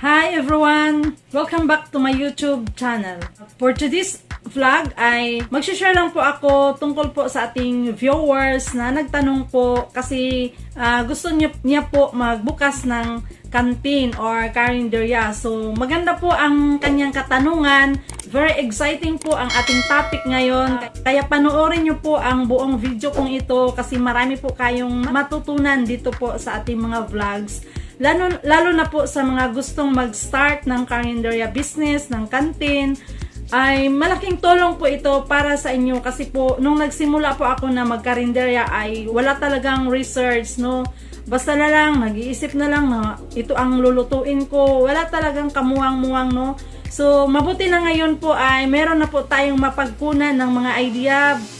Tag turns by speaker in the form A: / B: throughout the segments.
A: Hi everyone! Welcome back to my YouTube channel. For today's vlog ay magsishare lang po ako tungkol po sa ating viewers na nagtanong po kasi ah, gusto niya, niya po magbukas ng canteen or carinderia. So maganda po ang kanyang katanungan. Very exciting po ang ating topic ngayon. Kaya panoorin niyo po ang buong video kong ito kasi marami po kayong matutunan dito po sa ating mga vlogs. Lalo, lalo na po sa mga gustong mag-start ng carinderia business, ng canteen, ay malaking tulong po ito para sa inyo. Kasi po nung nagsimula po ako na magkarinderya ay wala talagang research no? Basta na lang nag-iisip na lang na ito ang lulutuin ko. Wala talagang kamuwang-muwang no? So mabuti na ngayon po ay meron na po tayong mapagkunan ng mga idea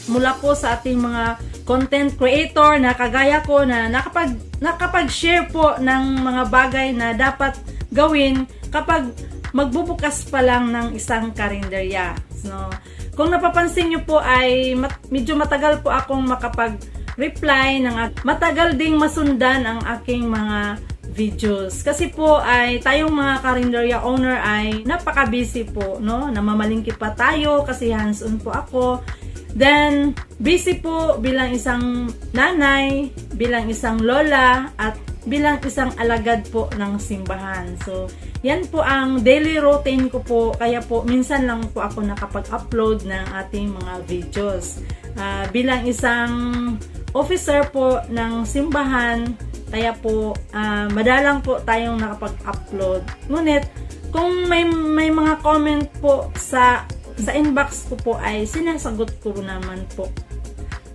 A: mula po sa ating mga content creator na kagaya ko na nakapag nakapag-share po ng mga bagay na dapat gawin kapag magbubukas pa lang ng isang karinderya. So, kung napapansin nyo po ay mat- medyo matagal po akong makapag-reply ng matagal ding masundan ang aking mga videos. Kasi po ay tayong mga karinderya owner ay napaka-busy po, no? Namamalingki pa tayo kasi hands-on po ako. Then, busy po bilang isang nanay, bilang isang lola, at bilang isang alagad po ng simbahan. So, yan po ang daily routine ko po. Kaya po, minsan lang po ako nakapag-upload ng ating mga videos. Ah, bilang isang officer po ng simbahan, kaya po, ah, madalang po tayong nakapag-upload. Ngunit, kung may, may mga comment po sa sa inbox ko po ay sinasagot ko naman po.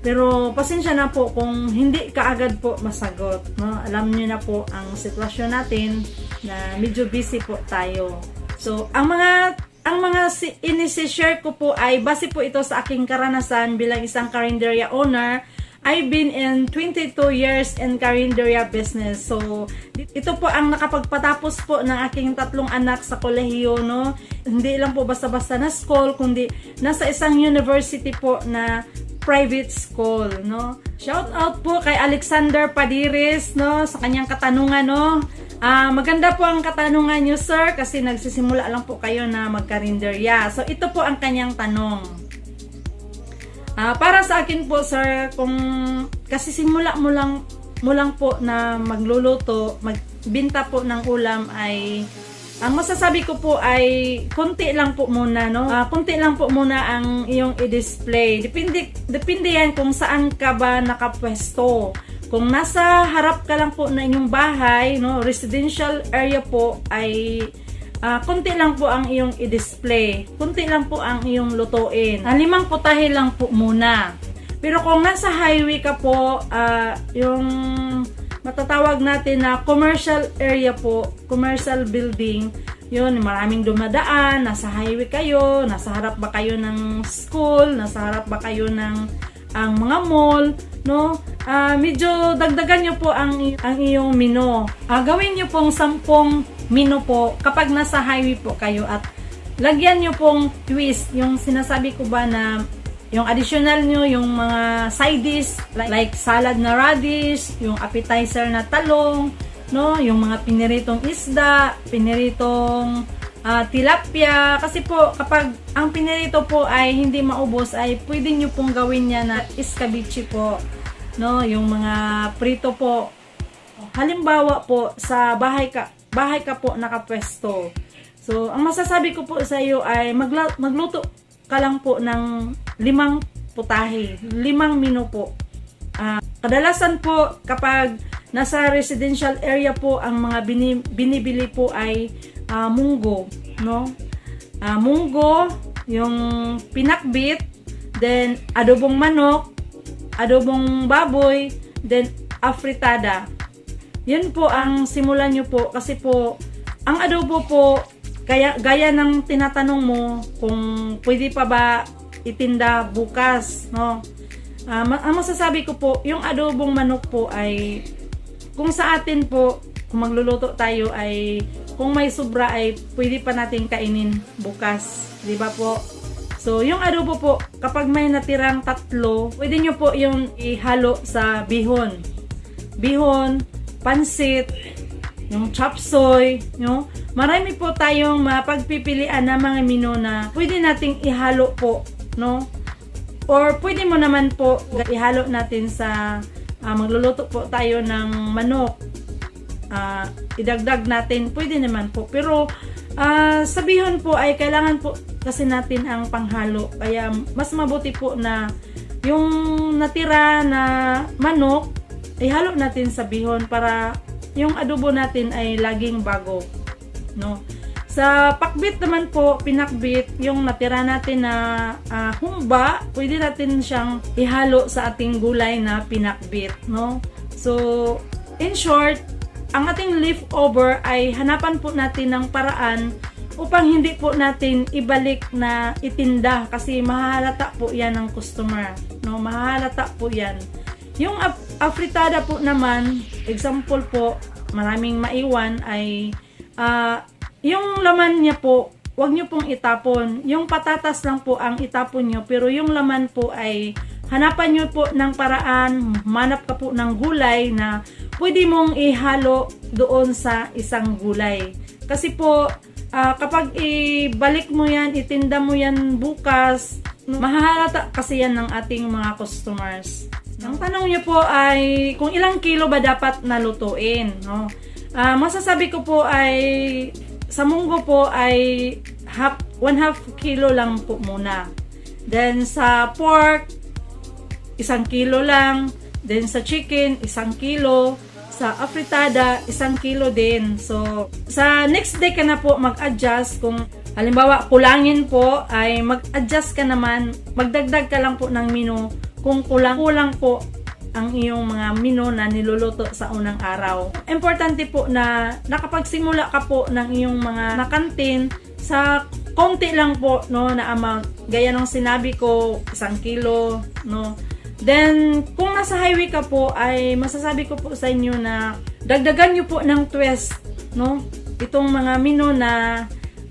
A: Pero pasensya na po kung hindi kaagad po masagot. No? Alam niyo na po ang sitwasyon natin na medyo busy po tayo. So, ang mga ang mga si- inisi-share ko po ay base po ito sa aking karanasan bilang isang carinderia owner. I've been in 22 years in carinderia business. So, ito po ang nakapagpatapos po ng aking tatlong anak sa kolehiyo, no? Hindi lang po basta-basta na school, kundi nasa isang university po na private school, no? Shout out po kay Alexander Padiris, no? Sa kanyang katanungan, no? Ah, maganda po ang katanungan niyo, sir, kasi nagsisimula lang po kayo na magkarinderya. So, ito po ang kanyang tanong. Ah, para sa akin po sir, kung kasi simula mo lang mo lang po na magluluto, magbinta po ng ulam ay ang masasabi ko po ay konti lang po muna no. Ah, konti lang po muna ang iyong i-display. Depende depende yan kung saan ka ba nakapwesto. Kung nasa harap ka lang po na inyong bahay, no, residential area po ay Ah, kunti lang po ang iyong i-display. Kunti lang po ang iyong lutuin. Ah, limang putahe lang po muna. Pero kung nasa highway ka po, ah, yung matatawag natin na commercial area po, commercial building, yun, maraming dumadaan, nasa highway kayo, nasa harap ba kayo ng school, nasa harap ba kayo ng ang mga mall, no? Ah, medyo dagdagan niyo po ang ang iyong menu. Ah, gawin niyo pong 10 menu po kapag nasa highway po kayo at lagyan niyo pong twist, yung sinasabi ko ba na yung additional nyo, yung mga side dish, like, like salad na radish, yung appetizer na talong, no, yung mga piniritong isda, piniritong ah, tilapia. Kasi po, kapag ang pinirito po ay hindi maubos, ay pwede nyo pong gawin niya na escabeche po. No, yung mga prito po. Halimbawa po, sa bahay ka, bahay ka po nakapwesto. So, ang masasabi ko po sa iyo ay magluto ka lang po ng limang putahe, limang menu po. Ah, kadalasan po kapag nasa residential area po ang mga bini- binibili po ay ah, munggo, no? Ah, munggo, yung pinakbit, then adobong manok, adobong baboy, then afritada. Yan po ang simulan nyo po kasi po ang adobo po kaya gaya ng tinatanong mo kung pwede pa ba itinda bukas, no? Ma- ang masasabi ko po, yung adobong manok po ay kung sa atin po kung magluluto tayo ay kung may sobra ay pwede pa natin kainin bukas, 'di ba po? So, yung adobo po, kapag may natirang tatlo, pwede nyo po yung ihalo sa bihon. Bihon, pansit, yung chop suey, no? Marami po tayong mapagpipilian na mga menu na pwede nating ihalo po, no? Or pwede mo naman po ihalo natin sa ah, magluluto po tayo ng manok. Ah, idagdag natin, pwede naman po. Pero ah, sabihon po ay kailangan po kasi natin ang panghalo. Kaya mas mabuti po na yung natira na manok, ihalo natin sa bihon para yung adobo natin ay laging bago. No? Sa pakbit naman po, pinakbit, yung natira natin na ah, humba, pwede natin siyang ihalo sa ating gulay na pinakbit. No? So, in short, ang ating leftover ay hanapan po natin ng paraan upang hindi po natin ibalik na itinda kasi mahahalata po yan ng customer. No, mahahalata po yan. Yung afritada po naman, example po, maraming maiwan ay ah, yung laman niya po, wag niyo pong itapon. Yung patatas lang po ang itapon niyo, pero yung laman po ay hanapan niyo po ng paraan, manap ka po ng gulay na pwede mong ihalo doon sa isang gulay. Kasi po, ah, kapag ibalik mo yan, itinda mo yan bukas, mahahalata kasi yan ng ating mga customers. Ang tanong niyo po ay kung ilang kilo ba dapat nalutuin, no? Ah, masasabi ko po ay sa munggo po ay half, one half kilo lang po muna. Then sa pork, isang kilo lang. Then sa chicken, isang kilo. Sa afritada, isang kilo din. So, sa next day ka na po mag-adjust kung halimbawa kulangin po ay mag-adjust ka naman, magdagdag ka lang po ng menu kung kulang-kulang po ang iyong mga menu na niluluto sa unang araw. Importante po na nakapagsimula ka po ng iyong mga nakantin sa konti lang po no na amount. Gaya ng sinabi ko, isang kilo, no. Then, kung nasa highway ka po, ay masasabi ko po sa inyo na dagdagan nyo po ng twist, no? Itong mga menu na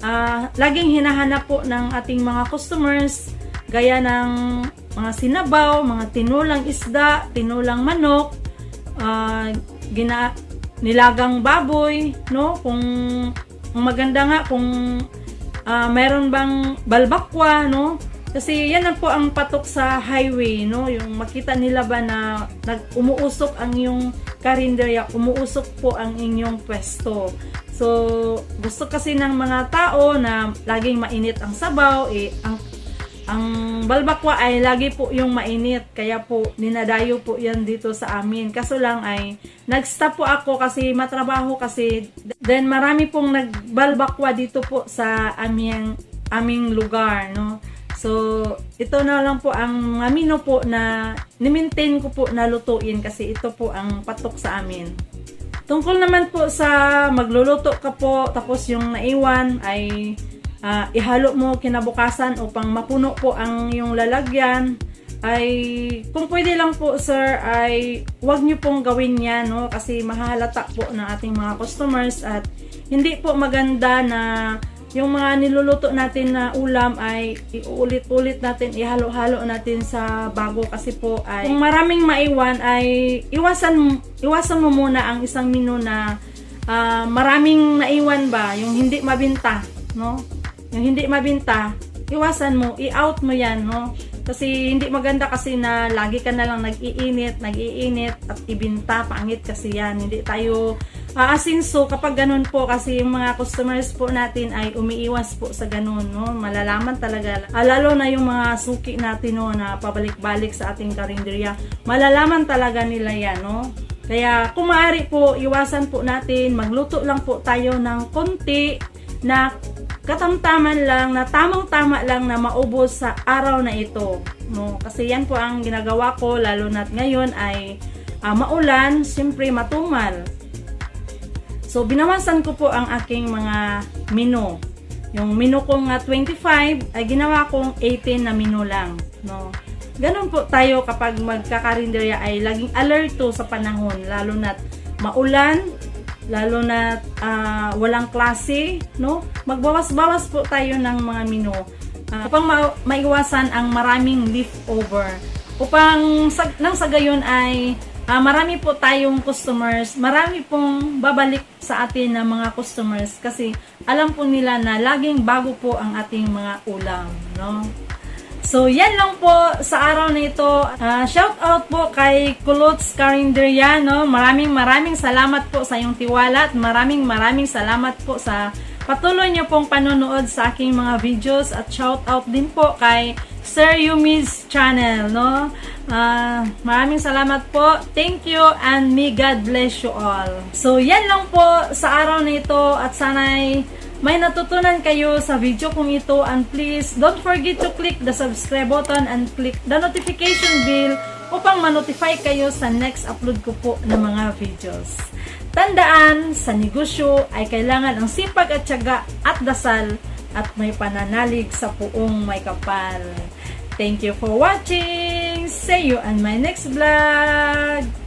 A: ah, laging hinahanap po ng ating mga customers, gaya ng mga sinabaw, mga tinulang isda, tinulang manok, ah, gina nilagang baboy, no? Kung, kung maganda nga kung ah, mayroon bang balbakwa, no? Kasi yan ang po ang patok sa highway, no? Yung makita nila ba na nag umuusok ang yung karinderya, umuusok po ang inyong pwesto. So, gusto kasi ng mga tao na laging mainit ang sabaw, eh, ang ang balbakwa ay lagi po yung mainit. Kaya po, ninadayo po yan dito sa amin. Kaso lang ay, nag-stop po ako kasi matrabaho kasi. Then, marami pong nagbalbakwa dito po sa aming, aming lugar, no? So, ito na lang po ang menu po na ni-maintain ko po na lutuin kasi ito po ang patok sa amin. Tungkol naman po sa magluluto ka po tapos yung naiwan ay ah, ihalo mo kinabukasan upang mapuno po ang yung lalagyan. Ay kung pwede lang po sir ay wag niyo pong gawin yan no? Kasi mahahalata po ng ating mga customers at hindi po maganda na yung mga niluluto natin na ulam ay iulit-ulit natin, ihalo-halo natin sa bago. Kasi po ay kung maraming maiwan ay iwasan iwasan mo muna ang isang menu na ah, maraming naiwan ba, yung hindi mabinta, no? Yung hindi mabinta, iwasan mo, i-out mo yan, no? Kasi hindi maganda kasi na lagi ka na lang nag-iinit, nag-iinit at ibinta, pangit kasi yan. Hindi tayo aasinso kapag ganun po kasi yung mga customers po natin ay umiiwas po sa ganun, no? Malalaman talaga. Ah, lalo na yung mga suki natin, no, na pabalik-balik sa ating karinderya. Malalaman talaga nila yan, no? Kaya kung maaari po, iwasan po natin, magluto lang po tayo ng konti na katamtaman lang, na tamang-tama lang na maubos sa araw na ito. No? Kasi yan po ang ginagawa ko, lalo na ngayon ay ah, maulan, siyempre matumal. So, binawasan ko po ang aking mga menu. Yung menu kong nga 25 ay ginawa kong 18 na menu lang. No? Ganun po tayo kapag magkakarinderya ay laging alerto sa panahon, lalo na maulan, lalo na ah, walang klase, no? Magbawas-bawas po tayo ng mga menu ah, upang ma- maiwasan ang maraming leftover. Upang sa- nang sa gayon ay ah, marami po tayong customers, marami pong babalik sa atin na mga customers kasi alam po nila na laging bago po ang ating mga ulam, no? So, yan lang po sa araw na ito. Ah, shout out po kay Kulots Carinderia, no? Maraming maraming salamat po sa iyong tiwala at maraming maraming salamat po sa patuloy niyo pong panonood sa aking mga videos at shout out din po kay Sir Yumi's channel, no? Ah, maraming salamat po. Thank you and may God bless you all. So, yan lang po sa araw na ito at sana'y may natutunan kayo sa video kong ito and please don't forget to click the subscribe button and click the notification bell upang ma-notify kayo sa next upload ko po ng mga videos. Tandaan, sa negosyo ay kailangan ang sipag at tiyaga at dasal at may pananalig sa puong may kapal. Thank you for watching! See you on my next vlog!